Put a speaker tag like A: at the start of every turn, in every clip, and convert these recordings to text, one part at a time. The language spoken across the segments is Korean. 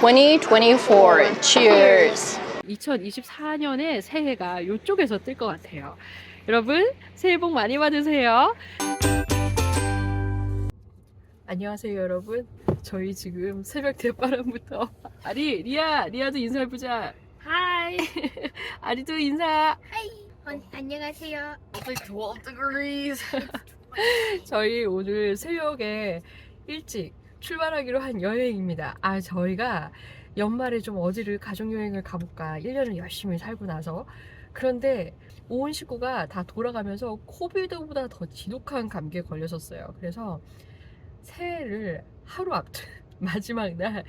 A: 2024. Cheers.
B: 2024년의 새해가 이쪽에서 뜰 것 같아요. 여러분, 새해 복 많이 받으세요. 안녕하세요, 여러분. 저희 지금 새벽 대바람부터 아리, 리아, 리아도 인사해 보자. 하이. 아리도 인사.
C: 어, 안녕하세요.
B: Like 12 degrees. 저희 오늘 새벽에 일찍 출발하기로 한 여행입니다. 아, 저희가 연말에 좀 어디를 가족여행을 가볼까. 1년을 열심히 살고 나서. 그런데 온 식구가 다 돌아가면서 코비드보다 더 지독한 감기에 걸렸었어요. 그래서 새해를 하루 앞둔 마지막 날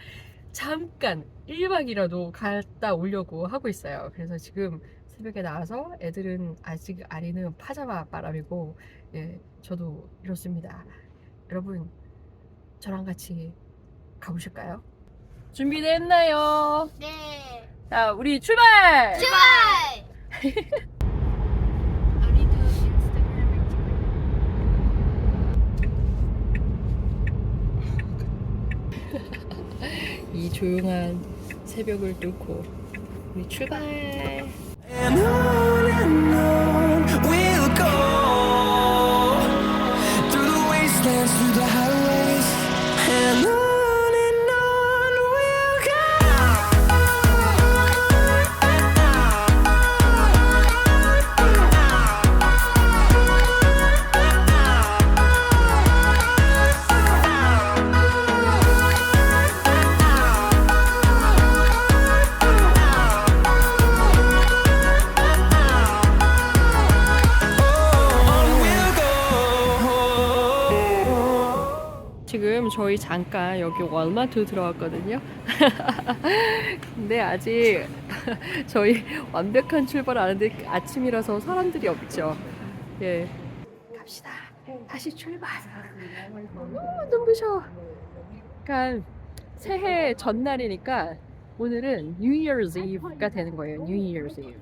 B: 잠깐 1박이라도 갔다 오려고 하고 있어요. 그래서 지금 새벽에 나와서 애들은 아직 아리는 파자마 바람이고 예, 저도 이렇습니다. 여러분 저랑 같이 가보실까요? 준비됐나요?
C: 네.
B: 자, 우리 출발!
C: 출발!
B: 이 조용한 새벽을 뚫고 우리 출발!
D: And on and on we'll go Through the
B: 지금 저희 잠깐 여기 월마트 들어왔거든요. 근데 아직 저희 완벽한 출발 안 하는데 아침이라서 사람들이 없죠. 예. 갑시다. 다시 출발. 어, 눈부셔. 그러니까 새해 전날이니까 오늘은 New Year's Eve가 되는 거예요. New Year's Eve.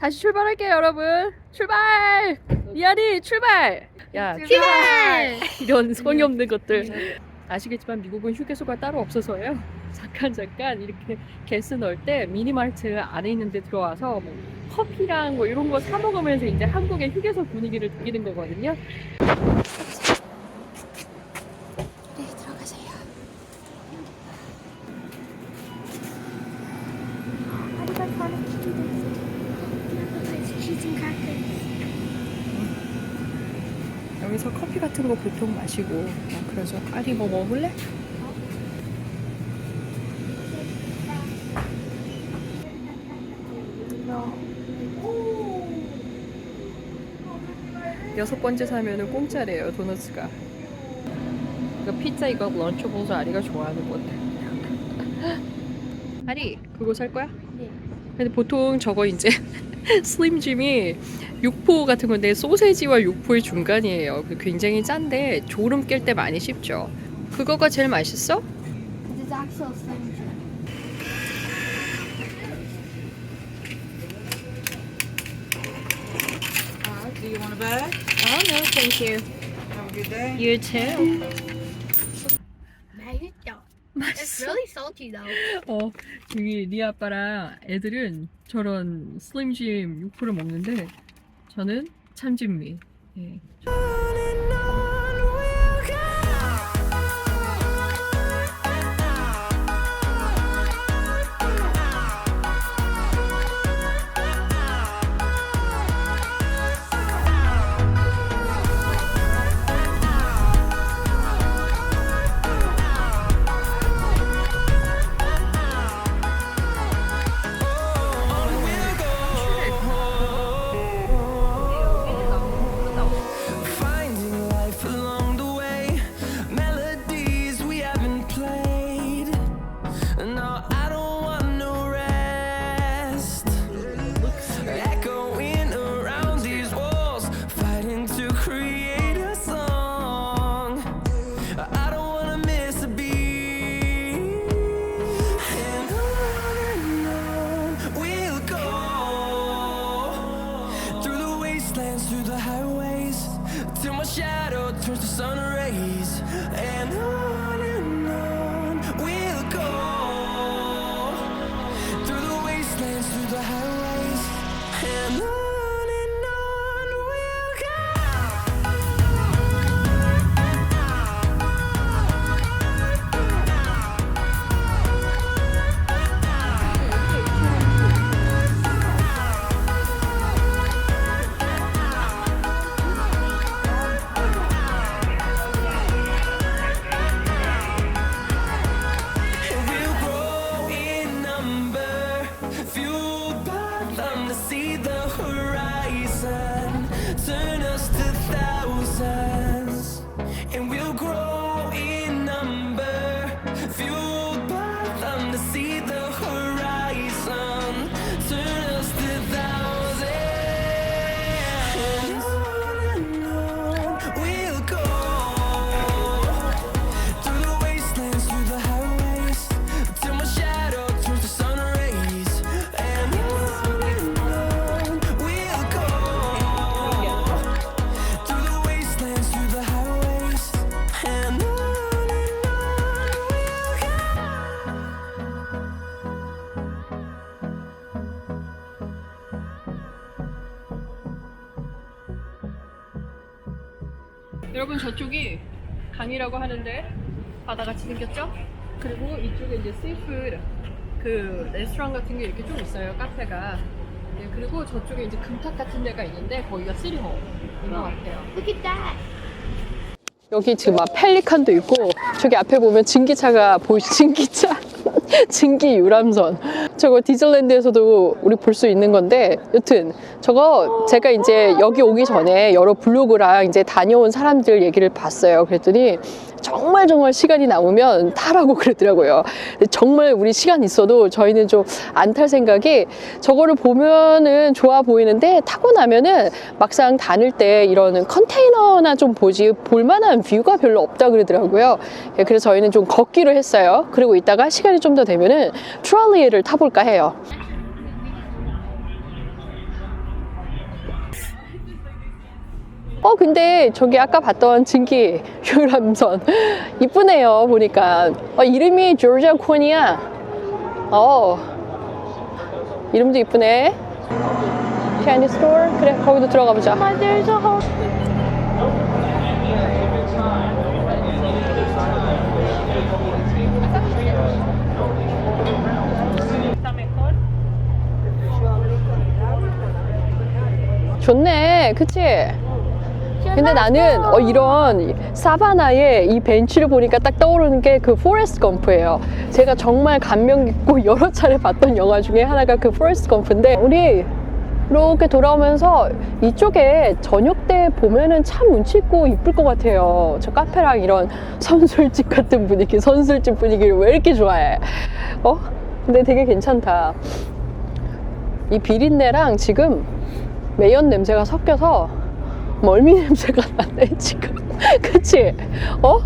B: 다시 출발할게요, 여러분. 출발! 미아리 출발! 야,
C: 출발!
B: 이런 성의 없는 것들. 아시겠지만 미국은 휴게소가 따로 없어서요. 잠깐 잠깐 이렇게 게스 넣을 때 미니마트 안에 있는 데 들어와서 뭐 커피랑 뭐 이런 거 사 먹으면서 이제 한국의 휴게소 분위기를 느끼는 거거든요.
C: 네, 들어가세요. 아리가 좋아하는 키즈도 있어. 치즈 카크.
B: 여기서 커피 같은 거 보통 마시고 어, 그러죠. 아리 뭐 먹을래? 여섯 번째 사면은 공짜래요 도너츠가. 이거 피자 이거 런처블스 아리가 좋아하는 건데. 아리 그거 살 거야?
C: 네.
B: 근데 보통 저거 이제 슬림짐이 육포 같은 건데 소세지와 육포의 중간이에요. 그 굉장히 짠데 졸음 깰 때 많이 씹죠. 그거가 제일 맛있어?
C: This is actual Slim Jim.
E: Uh, do you want a bag?
B: Oh no, thank you.
E: Have a good day.
B: You too.
C: 맛있죠? It's really salty though.
B: 어, 여기 리 아빠랑 애들은 저런 슬림짐 육포를 먹는데 저는 참진미. 예. 여러분 저쪽이 강이라고 하는데 바다같이 생겼죠? 그리고 이쪽에 이제 씨푸드 그 레스토랑 같은 게 이렇게 좀 있어요 카페가 네, 그리고 저쪽에 이제 금탁 같은 데가 있는데 거기가 시리홀인 것 같아요
C: Look at that.
B: 여기 지금 막 펠리칸도 있고 저기 앞에 보면 증기차가 보이시 증기차 증기 유람선 저거 디즈랜드에서도 우리 볼 수 있는 건데 여튼 저거 제가 이제 여기 오기 전에 여러 블로그랑 이제 다녀온 사람들 얘기를 봤어요 그랬더니 정말 정말 시간이 남으면 타라고 그러더라고요 근데 정말 우리 시간 있어도 저희는 좀 안 탈 생각이 저거를 보면은 좋아 보이는데 타고 나면은 막상 다닐 때 이런 컨테이너나 좀 보지 볼만한 뷰가 별로 없다 그러더라고요. 예, 그래서 저희는 좀 걷기로 했어요. 그리고 이따가 시간이 좀 더 되면은 트롤리를 타볼 까 해요. 어 근데 저기 아까 봤던 증기 유람선. 이쁘네요 보니까. 어, 이름이 조지아 콘이야. 어. 이름도 이쁘네. 캔디 스토어 그래 거기도 들어가 보자 좋네 그치 근데 나는 어, 이런 사바나의 이 벤치를 보니까 딱 떠오르는 게 그 포레스트 검프예요. 제가 정말 감명 깊고 여러 차례 봤던 영화 중에 하나가 그 포레스트 검프인데 우리 이렇게 돌아오면서 이쪽에 저녁 때 보면은 참 운치 있고 이쁠 것 같아요. 저 카페랑 이런 선술집 같은 분위기, 선술집 분위기를 왜 이렇게 좋아해? 어? 근데 되게 괜찮다. 이 비린내랑 지금 매연 냄새가 섞여서 멀미 냄새가 나네 지금 그치? 어?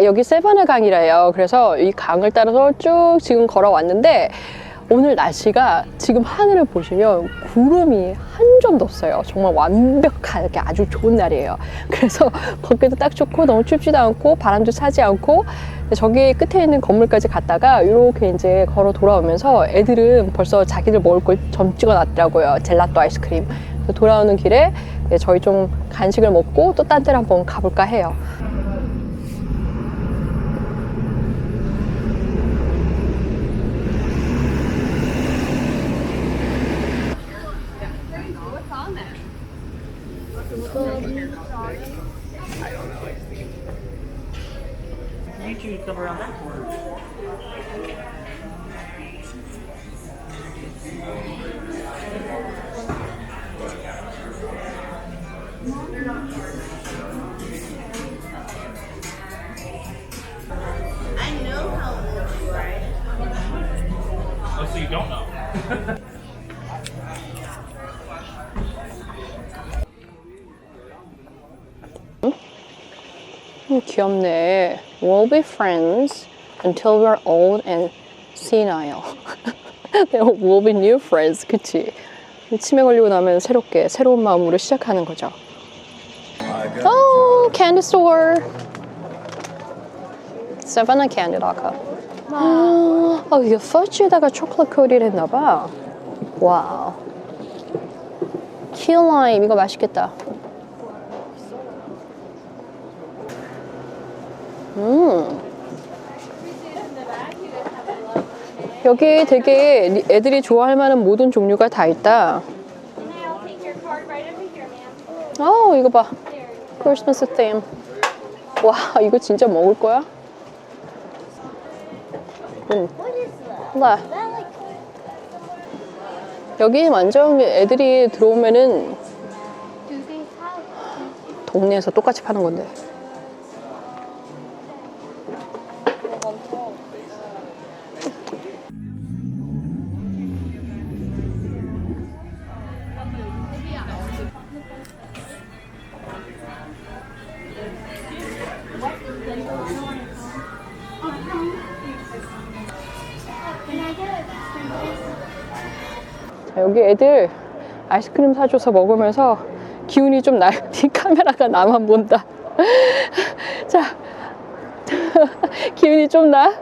B: 여기 세바나 강이래요. 그래서 이 강을 따라서 쭉 지금 걸어왔는데 오늘 날씨가 지금 하늘을 보시면 구름이 한 점도 없어요. 정말 완벽하게 아주 좋은 날이에요. 그래서 걷기도 딱 좋고 너무 춥지도 않고 바람도 차지 않고 저기 끝에 있는 건물까지 갔다가 이렇게 이제 걸어 돌아오면서 애들은 벌써 자기들 먹을 걸 점 찍어 놨더라고요. 젤라또 아이스크림. 돌아오는 길에 저희 좀 간식을 먹고 또 딴 데를 한번 가볼까 해요. 음, 귀엽네. We'll be friends until we're old and senile. we'll be new friends. 그치? 치매 걸리고 나면 새롭게, 새로운 마음으로 시작하는 거죠. Oh, candy store. Savannah Candy.com. 어, 이게 퍼치에다가 초콜릿 코디를 했나 봐. 와우. 키라임 이거 맛있겠다. 음. 여기 되게 니- 애들이 좋아할 만한 모든 종류가 다 있다. 어, 이거 봐. 크리스마스 theme. 와, 이거 진짜 먹을 거야?
C: that?
B: 나 여기 완전 애들이 들어오면은 동네에서 똑같이 파는 건데. 여기 애들 아이스크림 사줘서 먹으면서 기운이 좀 나요. 이 카메라가 나만 본다. 자, 기운이 좀 나?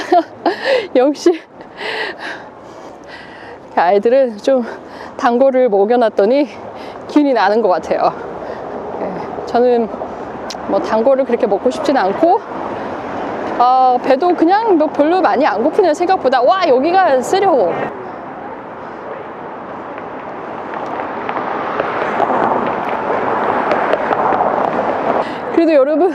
B: 역시 아이들은 좀 단거를 먹여놨더니 기운이 나는 것 같아요. 예, 저는 뭐 단거를 그렇게 먹고 싶지는 않고 어, 배도 그냥 뭐 별로 많이 안 고프네요 생각보다 와 여기가 쓰려고 그래도 여러분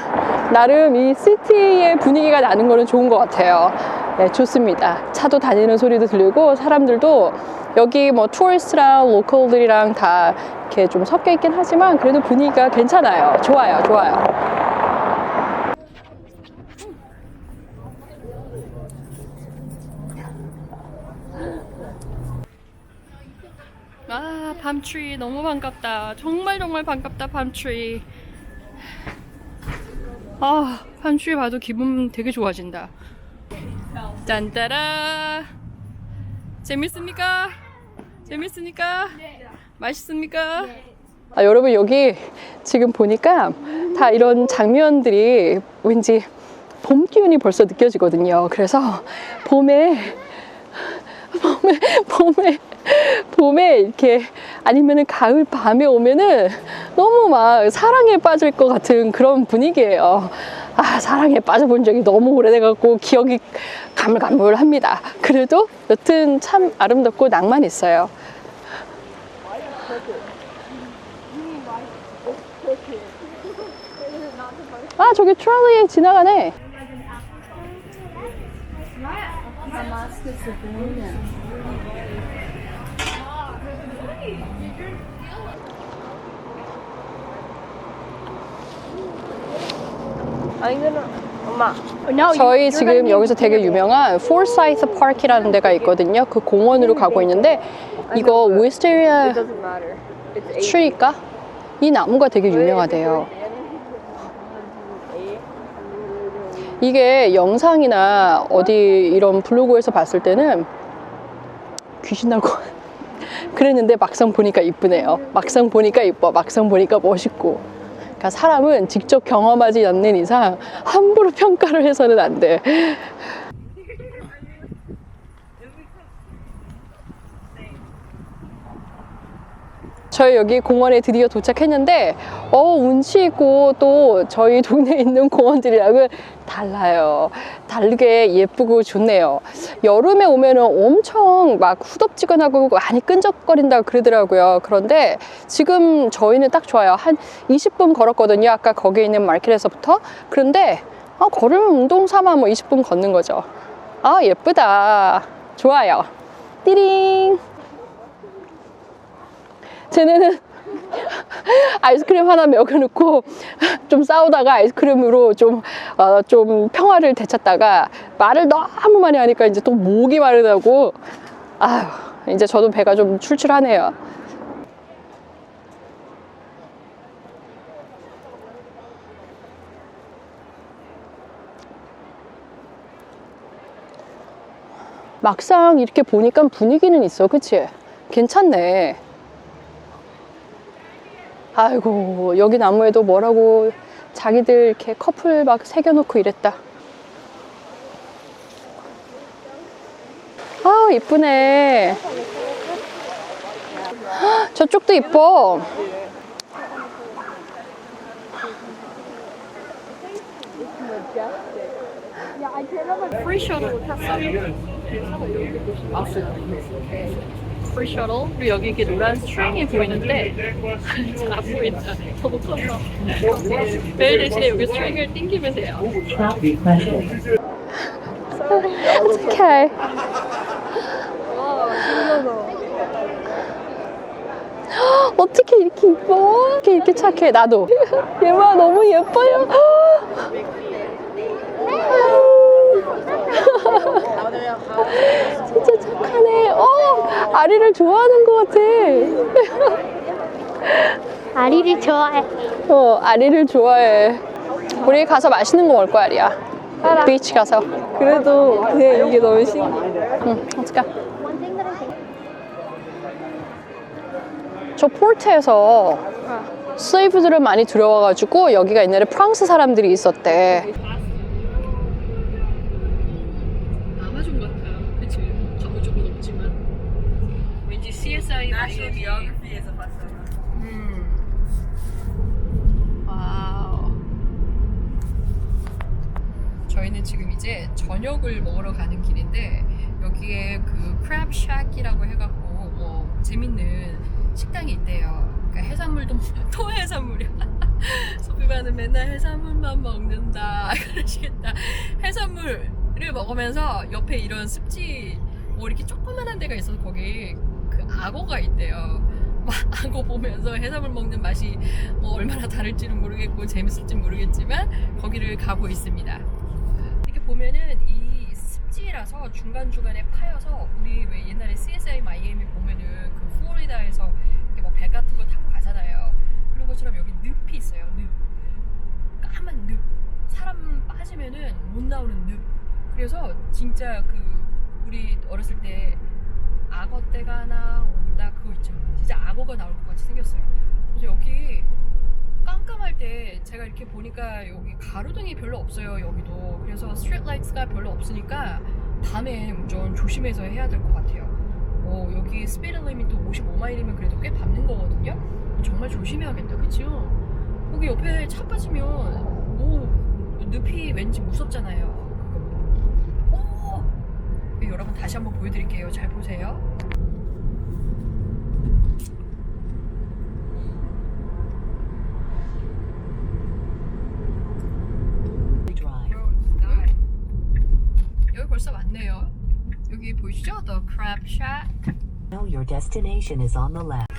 B: 나름 이 시티의 분위기가 나는 거는 좋은 것 같아요. 네, 좋습니다. 차도 다니는 소리도 들리고 사람들도 여기 뭐 투어리스트랑 로컬들이랑 다 이렇게 좀 섞여 있긴 하지만 그래도 분위기가 괜찮아요. 좋아요, 좋아요. 아, 밤트리 너무 반갑다. 정말 정말 반갑다, 밤트리. 아, 밤트리 봐도 기분 되게 좋아진다. 짠따라. 재밌습니까? 재밌습니까? 맛있습니까? 아, 여러분 여기 지금 보니까 다 이런 장면들이 왠지 봄 기운이 벌써 느껴지거든요. 그래서 봄에 봄에 봄에 봄에 이렇게 아니면은 가을 밤에 오면은 너무 막 사랑에 빠질 것 같은 그런 분위기예요. 아 사랑에 빠져본 적이 너무 오래돼갖고 기억이 가물가물합니다. 그래도 여튼 참 아름답고 낭만 있어요. 아 저기 트롤리 지나가네. 저희 지금 여기서 되게 유명한 Forsyth Park이라는 데가 있거든요. 그 공원으로 가고 있는데 이거 위스테리아 트리일까? 이 나무가 되게 유명하대요. 이게 영상이나 어디 이런 블로그에서 봤을 때는 귀신 같- 그랬는데 막상 보니까 이쁘네요. 막상 보니까 이뻐. 막상 보니까 멋있고. 그러니까 사람은 직접 경험하지 않는 이상 함부로 평가를 해서는 안 돼. 저희 여기 공원에 드디어 도착했는데 어 운치 있고 또 저희 동네에 있는 공원들이랑은 달라요. 다르게 예쁘고 좋네요. 여름에 오면은 엄청 막 후덥지근하고 많이 끈적거린다 그러더라고요. 그런데 지금 저희는 딱 좋아요. 한 20분 걸었거든요. 아까 거기에 있는 마켓에서부터. 그런데 아, 걸으면 운동 삼아 뭐 20분 걷는 거죠. 아 예쁘다. 좋아요. 띠링. 쟤네는 아이스크림 하나 먹여놓고 좀 싸우다가 아이스크림으로 좀, 어, 좀 평화를 되찾다가 말을 너무 많이 하니까 이제 또 목이 마르다고 아휴 이제 저도 배가 좀 출출하네요. 막상 이렇게 보니까 분위기는 있어, 그치? 괜찮네. 아이고 여기 나무에도 뭐라고 자기들 이렇게 커플 막 새겨놓고 이랬다. 아 이쁘네. 헉, 저쪽도 이뻐. 프리 셔틀 탔어요. 프리 셔틀 그리고 여기 이렇게 노란 스트링이 보이는데 잘 안 보인다. 너무 커서 벨 대신에 여기 스트링을 땡기면 돼요. 어떡해. 어떻게 이렇게 이뻐? 어떻게 이렇게 착해? 나도. 얘봐 너무 예뻐요. 진짜 착하네. 어, 아리를 좋아하는 것 같아.
C: 아리를 좋아해.
B: 어, 아리를 좋아해. 우리 가서 맛있는 거 먹을 거야, 아리야. 비치 가서.
A: 그래도 그냥 이게 너무 신기해.
B: 응, 어떡해. 저 포르테에서 슬레이브들을 많이 들여와가지고 여기가 옛날에 프랑스 사람들이 있었대.
A: National. Geography.
B: 음. 와우. 저희는 지금 이제 저녁을 먹으러 가는 길인데 여기에 그 크랩 샥이라고 해갖고 뭐 재밌는 식당이 있대요. 그러니까 해산물도 먹- 또 해산물이야. 소비반은 맨날 해산물만 먹는다 그러시겠다. 해산물을 먹으면서 옆에 이런 습지 뭐 이렇게 조그만한 데가 있어서 거기 그 악어가 있대요. 막 악어 보면서 해산물 먹는 맛이 뭐 얼마나 다를지는 모르겠고 재밌을지 모르겠지만 거기를 가고 있습니다. 이렇게 보면은 이 습지라서 중간 중간에 파여서 우리 왜 옛날에 CSI 마이애미 보면은 그 플로리다에서 이렇게 뭐 배 같은 거 타고 가잖아요. 그런 것처럼 여기 늪이 있어요. 늪. 까만 늪. 사람 빠지면은 못 나오는 늪. 그래서 진짜 그 우리 어렸을 때 악어 떼가 나온다 그거 있죠. 진짜 악어가 나올 것 같이 생겼어요. 그래서 여기 깜깜할 때 제가 이렇게 보니까 여기 가로등이 별로 없어요 여기도. 그래서 스트리트 라이트가 별로 없으니까 밤에 운전 조심해서 해야 될 것 같아요. 어, 여기 스피드 리미트 55마일이면 그래도 꽤 밟는 거거든요? 정말 조심해야겠다 그치요 여기 옆에 차 빠지면 오 늪이 왠지 무섭잖아요. 오 여러분 다시 한번 보여드릴게요. 잘 보세요 여기 벌써 왔네요. 여기 보이시죠? The Crab Shack.
F: Now your destination is on the left.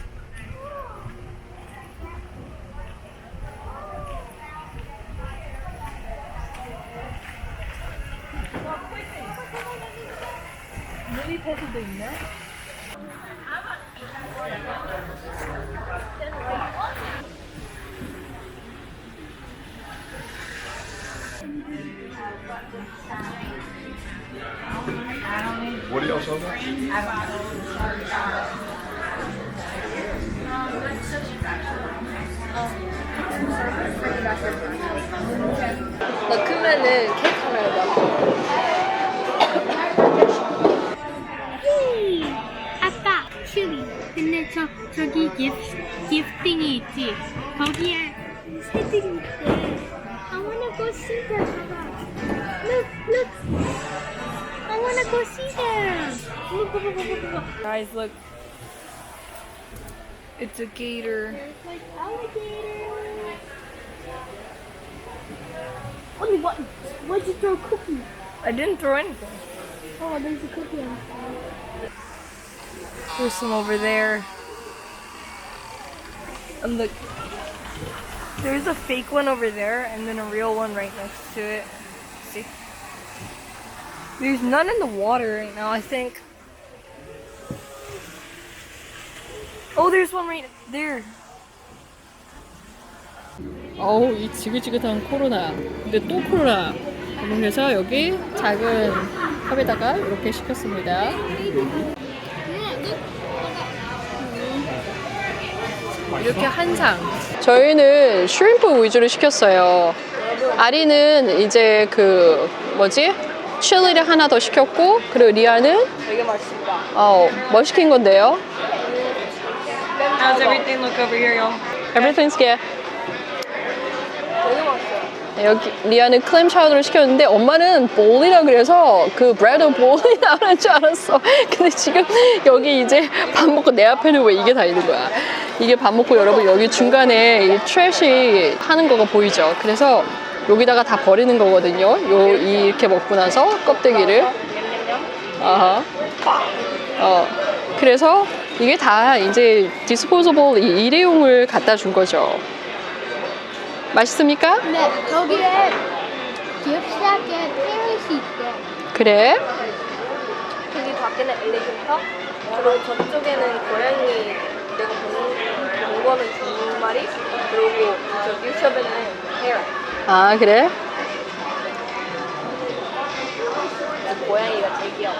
C: Go see them look look I wanna go see them look look look look look
A: Guys, look. It's a gator.
C: There's like alligator Only what why'd you throw a cookie
A: I didn't throw anything.
C: Oh there's a cookie on the
A: There's some over there. And look. There's a fake one over there and then a real one right next to it. See? There's none in the water right now, I think. Oh, there's one right there.
B: 어우 이 지긋지긋한 코로나. 근데 또 코로나. 그래서 여기 작은 컵에다가 이렇게 시켰습니다. 이렇게 한 상. 저희는 슈림프 위주로 시켰어요. 아리는 이제 그 뭐지? 칠리를 하나 더 시켰고 그리고 리아는
A: 되게 맛있다.
B: 어, 뭐 시킨 건데요?
A: How's everything look over here, y'all?
B: Everything's good.
A: 되게 맛있어요.
B: 여기 리아는 클램 차우더를 시켰는데 엄마는 볼이라 그래서 그 브레드 볼이 나오는 줄 알았어. 근데 지금 여기 이제 밥 먹고 내 앞에는 왜 이게 다 있는 거야? 이게 밥 먹고 여러분 여기 중간에 이 트래시 하는 거가 보이죠? 그래서 여기다가 다 버리는 거거든요. 요 이렇게 먹고 나서 껍데기를. 아하. 어. 그래서 이게 다 이제 디스포저블 일회용을 갖다 준 거죠. 맛있습니까?
C: 네 거기에 기업시장에 페럿이 있대
B: 그래?
A: 여기 밖에는 엘리베이터, 그리고 저쪽에는 고양이 내가 본, 본 거는 두 마리, 그리고 저 유럽에는 헤어.
B: 아, 그래?
A: 그 고양이가 제일 귀여워.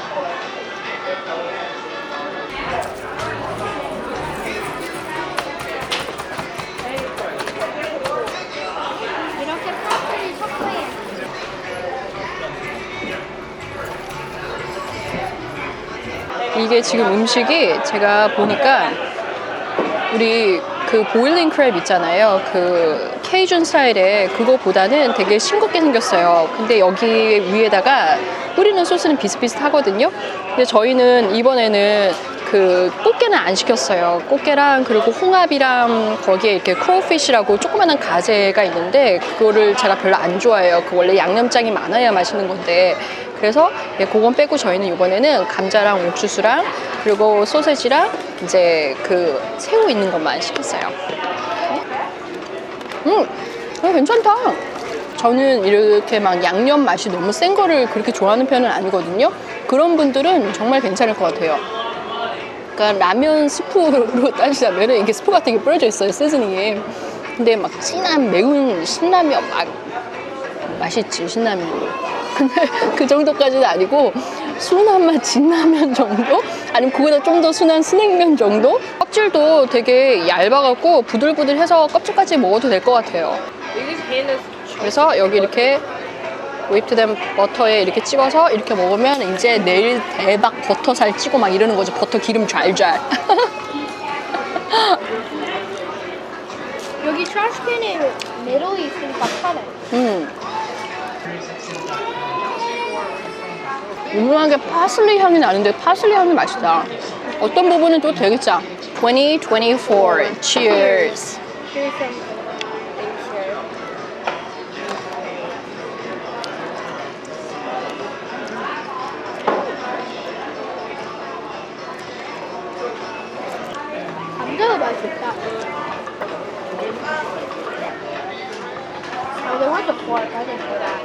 C: 이렇게 파스를 섞어야
B: 이 이게 지금 음식이 제가 보니까 우리 그 보일링 크랩 있잖아요. 그 케이준 스타일의 그거보다는 되게 싱겁게 생겼어요. 근데 여기 위에다가 뿌리는 소스는 비슷비슷하거든요. 근데 저희는 이번에는 그 꽃게는 안 시켰어요. 꽃게랑 그리고 홍합이랑 거기에 이렇게 크로우피쉬라고 조그만한 가재가 있는데 그거를 제가 별로 안 좋아해요. 그 원래 양념장이 많아야 맛있는 건데 그래서 예, 그건 빼고 저희는 이번에는 감자랑 옥수수랑 그리고 소세지랑 이제 그 새우 있는 것만 시켰어요. 음, 어, 괜찮다. 저는 이렇게 막 양념 맛이 너무 센 거를 그렇게 좋아하는 편은 아니거든요. 그런 분들은 정말 괜찮을 것 같아요. 그러니까 라면 스프로 따지자면 이게 스프 같은 게 뿌려져 있어요, 시즈닝에. 근데 막 진한 매운 신라면 막 맛있지, 신라면. 근데 그 정도까지는 아니고 순한 맛 진라면 정도? 아니면 그보다 좀 더 순한 스낵면 정도? 껍질도 되게 얇아갖고 부들부들해서 껍질까지 먹어도 될 것 같아요. 그래서 여기 이렇게 웨이프된 버터에 이렇게 찍어서 이렇게 먹으면 이제 내일 대박 버터살 찌고 막 이러는 거죠. 버터 기름 잘잘.
C: 여기 트래시캔에 메로이 있으니까 편해.
B: 음. 유명하게 파슬리 향이 나는데 파슬리 향이 맛있다. 어떤 부분은 또 짜. 2024 Cheers.
A: Here's some things here.
C: 감자가 맛있다. Oh, they want the pork. I didn't know that.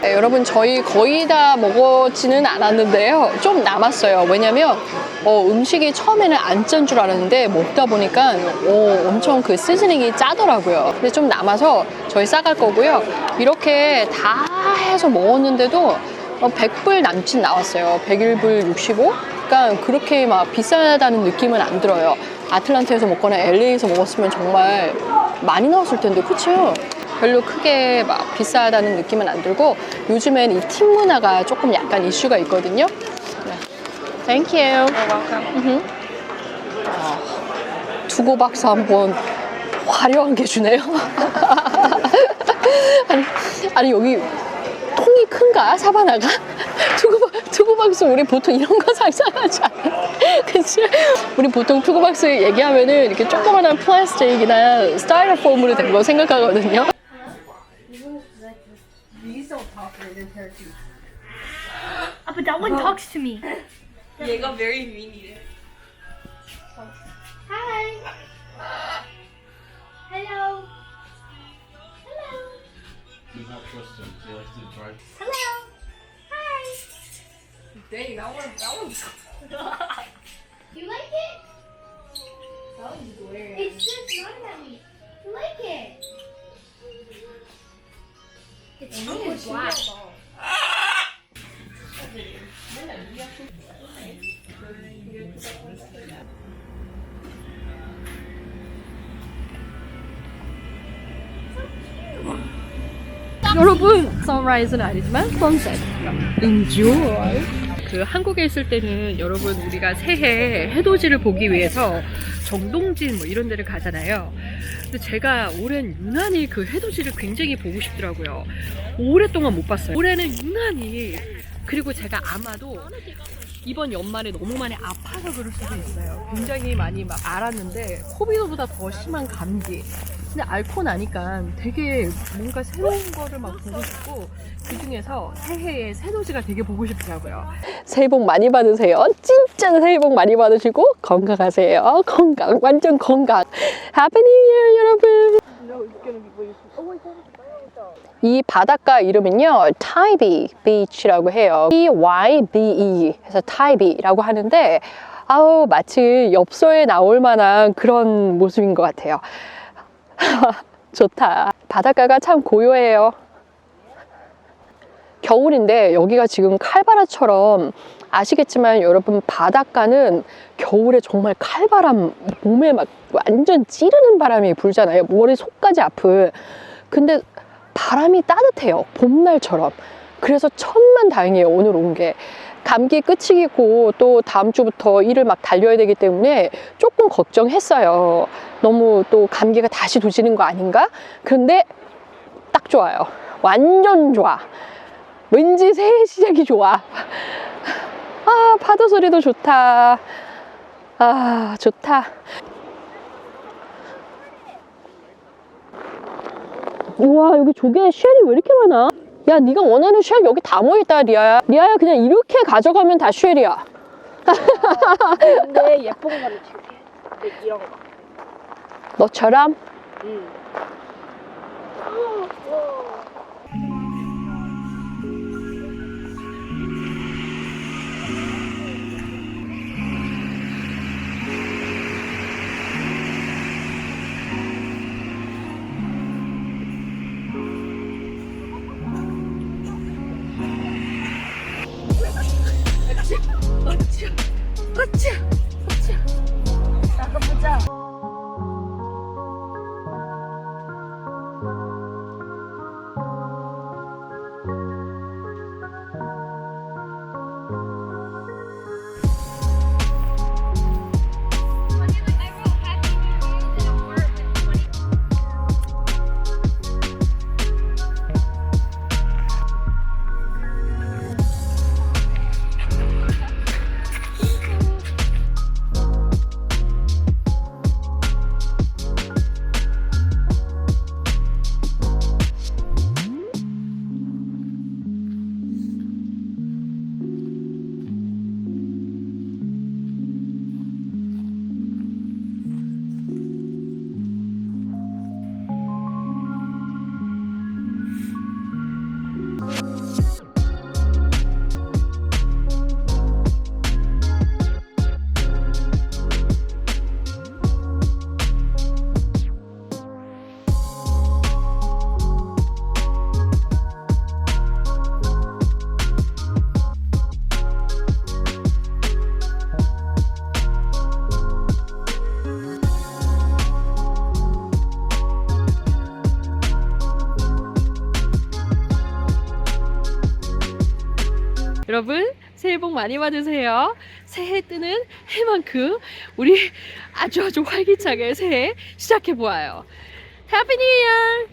B: 네, 여러분 저희 거의 다 먹었지는 않았는데요. 좀 남았어요. 왜냐면 어, 음식이 처음에는 안 짠 줄 알았는데 먹다 보니까 어, 엄청 그 시즈닝이 짜더라고요. 근데 좀 남아서 저희 싸갈 거고요. 이렇게 다 해서 먹었는데도 어, 100불 남짓 나왔어요. 101불 65? 그러니까 그렇게 막 비싸다는 느낌은 안 들어요. 아틀란타에서 먹거나 LA에서 먹었으면 정말 많이 나왔을 텐데, 그쵸? 별로 크게 막 비싸다는 느낌은 안 들고 요즘엔 이팀 문화가 조금 약간 이슈가 있거든요. 네. Thank you. 음흠. 아, 두고 박수 한번 화려한 게 주네요. 아니, 아니 여기 통이 큰가 사바나가? 투구박 투구박스 우리 보통 이런 거 상상하지 않아. 그치? 우리 보통 투구박스 얘기하면은 이렇게 조그만한 플라스틱이나 스타일로폼으로 된 거 생각하거든요. other parakeets.
C: Oh, ah, but that one oh. talks to me.
A: Yeah, it got very mean.
C: Hi. Hello. Hello.
G: He's not trust him. He likes to try.
C: Hello. Hi.
A: Dang, that one. That one's.
C: you like it? That one's weird. It's just not at me. You like it? It's so black. black.
B: 여러분, 선라이즈는 아니지만 선셋. Enjoy. 그 한국에 있을 때는 여러분 우리가 새해 해돋이를 보기 위해서 정동진 뭐 이런 데를 가잖아요. 근데 제가 올해는 유난히 그 해돋이를 굉장히 보고 싶더라고요. 오랫동안 못 봤어요. 올해는 유난히 그리고 제가 아마도 이번 연말에 너무 많이 아파서 그럴 수도 있어요. 굉장히 많이 막 알았는데 코비드보다 더 심한 감기. 근데 앓고 나니까 되게 뭔가 새로운 거를 막 보고 싶고 그 중에서 새해에 새도지가 되게 보고 싶더라고요. 새해 복 많이 받으세요. 진짜 새해 복 많이 받으시고 건강하세요. 건강, 완전 건강. 해피 뉴 이어 여러분. 이 바닷가 이름은요, 타이비 비치라고 해요. T-Y-B-E 해서 타이비라고 하는데, 아우, 마치 엽서에 나올 만한 그런 모습인 것 같아요. 좋다. 바닷가가 참 고요해요. 겨울인데 여기가 지금 칼바람처럼 아시겠지만 여러분 바닷가는 겨울에 정말 칼바람 몸에 막 완전 찌르는 바람이 불잖아요. 머리 속까지 아픈. 근데 바람이 따뜻해요. 봄날처럼. 그래서 천만 다행이에요. 오늘 온 게. 감기 끝이고 또 다음 주부터 일을 막 달려야 되기 때문에 조금 걱정했어요. 너무 또 감기가 다시 도지는 거 아닌가? 그런데 딱 좋아요. 완전 좋아. 왠지 새해 시작이 좋아. 아, 파도 소리도 좋다. 아, 좋다. 우와, 여기 조개 쉘이 왜 이렇게 많아? 야, 네가 원하는 쉘 여기 다 모여있다, 리아야. 리아야, 그냥 이렇게 가져가면 다 쉘이야.
A: 근데 예쁜 거는 줄게. 이런 거.
B: 너처럼?
A: 응.
B: 많이 받으세요. 새해 뜨는 해만큼 우리 아주 아주 활기차게 새해 시작해 보아요. 해피 뉴 이어!